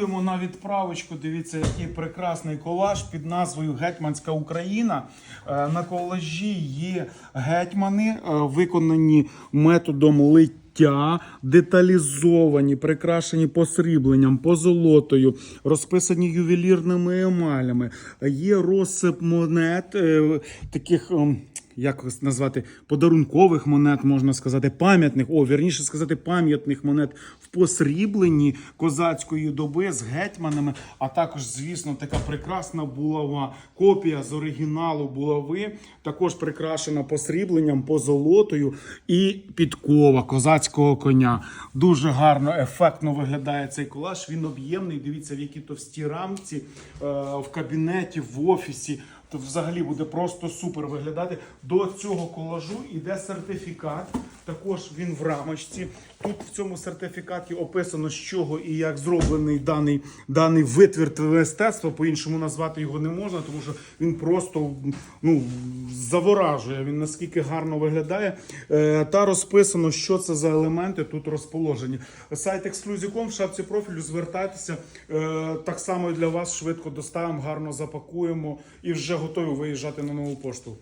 Готуємо на відправочку. Дивіться, який прекрасний колаж під назвою Гетьманська Україна. Е, На колажі є гетьмани, е, виконані методом лиття, деталізовані, прикрашені посрібленням, позолотою, розписані ювелірними емалями. Є розсип монет, е, таких. Як назвати подарункових монет, можна сказати, пам'ятних, о, вірніше сказати, пам'ятних монет в посрібленні козацької доби з гетьманами, а також, звісно, така прекрасна булава, копія з оригіналу булави, також прикрашена посрібленням, позолотою і підкова козацького коня. Дуже гарно, ефектно виглядає цей колаж. Він об'ємний. Дивіться, в які товсті рамці е, в кабінеті, в офісі то взагалі буде просто супер виглядати. До цього колажу йде сертифікат. Також він в рамочці. Тут в цьому сертифікаті описано, з чого і як зроблений даний, даний витвір мистецтва. По-іншому назвати його не можна, тому що він просто ну, заворажує. Він наскільки гарно виглядає. Е, та розписано, що це за елементи тут розположені. Сайт Exclusive.com, в шапці профілю звертайтеся. Е, так само і для вас швидко доставимо, гарно запакуємо і вже готові виїжджати на нову пошту.